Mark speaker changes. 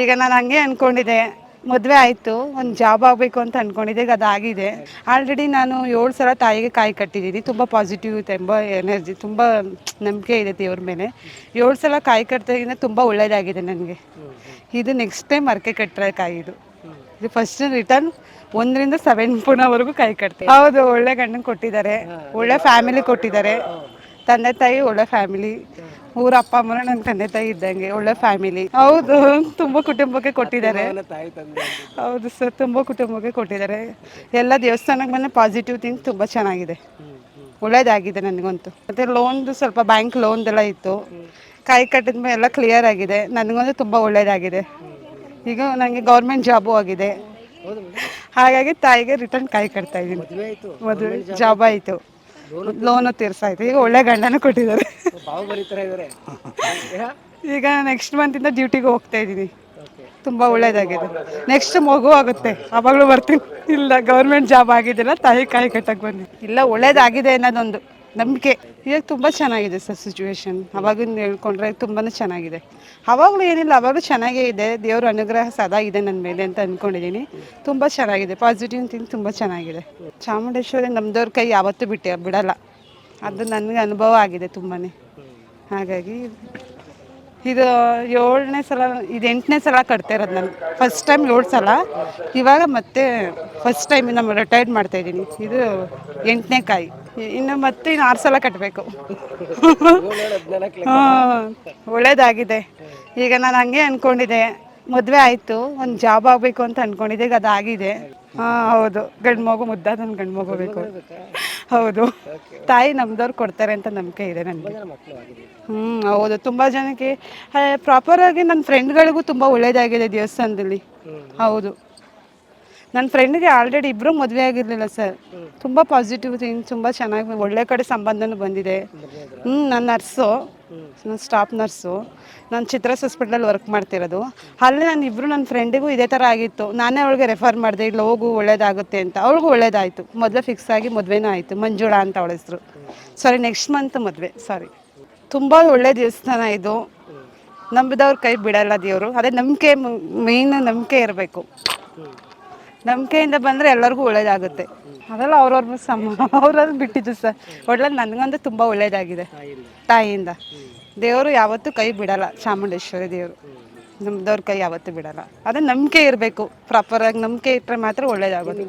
Speaker 1: ಈಗ ನಾನು ಹಂಗೆ ಅಂದ್ಕೊಂಡಿದ್ದೆ ಮದುವೆ ಆಯಿತು ಒಂದು ಜಾಬ್ ಆಗಬೇಕು ಅಂತ ಅಂದ್ಕೊಂಡಿದ್ದೆ ಈಗ ಅದಾಗಿದೆ. ಆಲ್ರೆಡಿ ನಾನು ಏಳು ಸಲ ತಾಯಿಗೆ ಕಾಯಿ ಕಟ್ಟಿದ್ದೀನಿ ತುಂಬ ಪಾಸಿಟಿವ್ ತುಂಬ ಎನರ್ಜಿ ತುಂಬ ನಂಬಿಕೆ ಇದೆ ದೇವ್ರ ಮೇಲೆ. ಏಳು ಸಲ ಕಾಯಿ ಕಟ್ಟಿದ್ರಿಂದ ತುಂಬ ಒಳ್ಳೆಯದಾಗಿದೆ ನನಗೆ. ಇದು ನೆಕ್ಸ್ಟ್ ಟೈಮ್ ಮರಕೆ ಕಟ್ಟಿರೋ ಕಾಯಿ ಇದು ಇದು ಫಸ್ಟ್ ರಿಟರ್ನ್ ಒಂದರಿಂದ ಸೆವೆನ್ ಪುನವರೆಗೂ ಕಾಯಿ ಕಟ್ತೀನಿ ಹೌದು ಒಳ್ಳೆ ಗಂಡನ ಕೊಟ್ಟಿದ್ದಾರೆ ಒಳ್ಳೆ ಫ್ಯಾಮಿಲಿ ಕೊಟ್ಟಿದ್ದಾರೆ. ತಂದೆ ತಾಯಿ ಒಳ್ಳೆ ಫ್ಯಾಮಿಲಿ ಊರ ಅಪ್ಪ ಅಮ್ಮನ ನನ್ನ ತಂದೆ ತಾಯಿ ಇದ್ದಂಗೆ ಒಳ್ಳೆ ಫ್ಯಾಮಿಲಿ ಹೌದು ತುಂಬ ಕುಟುಂಬಕ್ಕೆ ಕೊಟ್ಟಿದ್ದಾರೆ. ಹೌದು ಸರ್ ತುಂಬ ಕುಟುಂಬಕ್ಕೆ ಕೊಟ್ಟಿದ್ದಾರೆ. ಎಲ್ಲ ದೇವಸ್ಥಾನಕ್ಕೆ ಬಂದು ಪಾಸಿಟಿವ್ ಥಿಂಗ್ ತುಂಬ ಚೆನ್ನಾಗಿದೆ. ಒಳ್ಳೇದಾಗಿದೆ ನನಗಂತೂ. ಮತ್ತು ಲೋನ್ದು ಸ್ವಲ್ಪ ಬ್ಯಾಂಕ್ ಲೋನ್ದೆಲ್ಲ ಇತ್ತು. ಕಾಯಿ ಕಟ್ಟಿದ ಮೇಲೆ ಎಲ್ಲ ಕ್ಲಿಯರ್ ಆಗಿದೆ. ನನಗಂತೂ ತುಂಬ ಒಳ್ಳೇದಾಗಿದೆ. ಈಗ ನನಗೆ ಗೌರ್ಮೆಂಟ್ ಜಾಬು ಆಗಿದೆ. ಹಾಗಾಗಿ ತಾಯಿಗೆ ರಿಟರ್ನ್ ಕಾಯಿ ಕಟ್ತಾ ಇದ್ದೀನಿ.
Speaker 2: ಮದುವೆ
Speaker 1: ಜಾಬ್ ಆಯಿತು. ಲೋನು ತೀರ್ಸಾಯ್ತು ಈಗ ಒಳ್ಳೆ ಗಂಡನ ಕೊಟ್ಟಿದ್ದಾರೆ. ಈಗ ನೆಕ್ಸ್ಟ್ ಮಂತಿಂದ ಡ್ಯೂಟಿಗೆ ಹೋಗ್ತಾ ಇದ್ದೀನಿ ತುಂಬ ಒಳ್ಳೇದಾಗಿದೆ. ನೆಕ್ಸ್ಟ್ ಮಗು ಆಗುತ್ತೆ. ಅವಾಗಲೂ ಬರ್ತೀನಿ. ಇಲ್ಲ ಗೌರ್ಮೆಂಟ್ ಜಾಬ್ ಆಗಿದ್ದಿಲ್ಲ ತಾಯಿ ಕಾಯಿ ಕಟ್ಟಕ್ಕೆ ಬನ್ನಿ ಇಲ್ಲ ಒಳ್ಳೇದಾಗಿದೆ ಅನ್ನೋದೊಂದು. ನಂಬಿಕೆ ಈಗ ತುಂಬ ಚೆನ್ನಾಗಿದೆ ಸರ್ ಸಿಚುವೇಶನ್ ಅವಾಗಿಂದ ಹೇಳ್ಕೊಂಡ್ರೆ ತುಂಬಾ ಚೆನ್ನಾಗಿದೆ. ಅವಾಗಲೂ ಏನಿಲ್ಲ, ಅವಾಗಲೂ ಚೆನ್ನಾಗೇ ಇದೆ. ದೇವರ ಅನುಗ್ರಹ ಸದಾ ಇದೆ ನನ್ನ ಮೇಲೆ ಅಂತ ಅಂದ್ಕೊಂಡಿದ್ದೀನಿ ತುಂಬ ಚೆನ್ನಾಗಿದೆ ಪಾಸಿಟಿವ್ ಥಿಂಗ್ ತುಂಬ ಚೆನ್ನಾಗಿದೆ. ಚಾಮುಂಡೇಶ್ವರಿ ನಮ್ದವ್ರ ಕೈ ಯಾವತ್ತೂ ಬಿಟ್ಟೆ ಬಿಡಲ್ಲ. ಅದು ನನಗೆ ಅನುಭವ ಆಗಿದೆ ತುಂಬಾ ಹಾಗಾಗಿ ಇದು ಏಳನೇ ಸಲ, ಇದು ಎಂಟನೇ ಸಲ ಕಟ್ತಾ ಇರೋದು ನಾನು. ಫಸ್ಟ್ ಟೈಮ್ ಏಳು ಸಲ. ಇವಾಗ ಮತ್ತೆ ಫಸ್ಟ್ ಟೈಮ್ ನಮ್ಮ ರಿಟೈರ್ಡ್ ಮಾಡ್ತಾ ಇದ್ದೀನಿ. ಇದು ಎಂಟನೇ ಕಾಯಿ. ಇನ್ನು ಮತ್ತೆ ಇನ್ನು ಆರು ಸಲ ಕಟ್ಟಬೇಕು ಒಳ್ಳೇದಾಗಿದೆ. ಈಗ ನಾನು ಹಂಗೆ ಅಂದ್ಕೊಂಡಿದ್ದೆ ಮದುವೆ ಆಯಿತು, ಒಂದು ಜಾಬ್ ಆಗಬೇಕು ಅಂತ ಅಂದ್ಕೊಂಡಿದ್ದೆ ಈಗ ಅದಾಗಿದೆ. ಹಾಂ, ಹೌದು. ಗಂಡು ಮಗು ಮುದ್ದಾದೊಂದು ಗಂಡು ಮಗು ಬೇಕು. ಹೌದು. ತಾಯಿ ನಮ್ದವ್ರು ಕೊಡ್ತಾರೆ ಅಂತ ನಂಬಿಕೆ ಇದೆ ನನಗೆ. ಹ್ಞೂ ಹೌದು ತುಂಬ ಜನಕ್ಕೆ ಪ್ರಾಪರಾಗಿ ನನ್ನ ಫ್ರೆಂಡ್ಗಳಿಗೂ ತುಂಬ ಒಳ್ಳೇದಾಗಿದೆ ದೇವಸ್ಥಾನದಲ್ಲಿ. ಹೌದು. ನನ್ನ ಫ್ರೆಂಡ್ಗೆ ಆಲ್ರೆಡಿ ಇಬ್ಬರು ಮದುವೆ ಆಗಿರಲಿಲ್ಲ ಸರ್. ತುಂಬ ಪಾಸಿಟಿವ್ ಥಿಂಗ್ ತುಂಬ ಚೆನ್ನಾಗಿ ಒಳ್ಳೆ ಕಡೆ ಸಂಬಂಧನೂ ಬಂದಿದೆ. ಹ್ಞೂ ನನ್ನ ನರ್ಸು ನನ್ನ ಸ್ಟಾಫ್ ನರ್ಸು ನಾನು ಚಿತ್ರಸ್ ಹಾಸ್ಪಿಟ್ಲಲ್ಲಿ ವರ್ಕ್ ಮಾಡ್ತಿರೋದು. ಅಲ್ಲಿ ನಾನು ಇಬ್ಬರು ನನ್ನ ಫ್ರೆಂಡಿಗೂ ಇದೇ ಥರ ಆಗಿತ್ತು. ನಾನೇ ಅವಳಿಗೆ ರೆಫರ್ ಮಾಡಿದೆ ಇಲ್ಲಿ ಹೋಗು ಒಳ್ಳೇದಾಗುತ್ತೆ ಅಂತ. ಅವ್ಳಿಗೂ ಒಳ್ಳೇದಾಯಿತು. ಮೊದಲೇ ಫಿಕ್ಸ್ ಆಗಿ ಮದುವೆನೂ ಆಯಿತು. ಮಂಜುಳಾ ಅಂತ ಅವಳ ಹೆಸರು. ಸಾರಿ ನೆಕ್ಸ್ಟ್ ಮಂತ್ ಮದುವೆ. ಸಾರಿ ತುಂಬ ಒಳ್ಳೆ ದೇವಸ್ಥಾನ ಇದು. ನಂಬಿದವ್ರ ಕೈ ಬಿಡಲ್ಲ ದೇವರು. ಅದೇ ನಂಬಿಕೆ ಮೇಯ್ನ್ ನಂಬಿಕೆ ಇರಬೇಕು. ನಂಬಿಕೆಯಿಂದ ಬಂದರೆ ಎಲ್ಲರಿಗೂ ಒಳ್ಳೇದಾಗುತ್ತೆ. ಅದೆಲ್ಲ ಅವ್ರವ್ರ ಸಮ ಅವ್ರದ್ದು ಬಿಟ್ಟಿದ್ದು ಸರ್. ಒಳ್ಳೆ ನನಗಂತೂ ತುಂಬ ಒಳ್ಳೇದಾಗಿದೆ. ತಾಯಿಯಿಂದ. ದೇವರು ಯಾವತ್ತೂ ಕೈ ಬಿಡಲ್ಲ, ಚಾಮುಂಡೇಶ್ವರಿ ದೇವರು. ನಮ್ಮದವ್ರ ಕೈ ಯಾವತ್ತೂ ಬಿಡಲ್ಲ. ಅದೇ ನಂಬಿಕೆ ಇರಬೇಕು. ಪ್ರಾಪರಾಗಿ ನಂಬಿಕೆ ಇಟ್ಟರೆ ಮಾತ್ರ ಒಳ್ಳೇದಾಗೋದು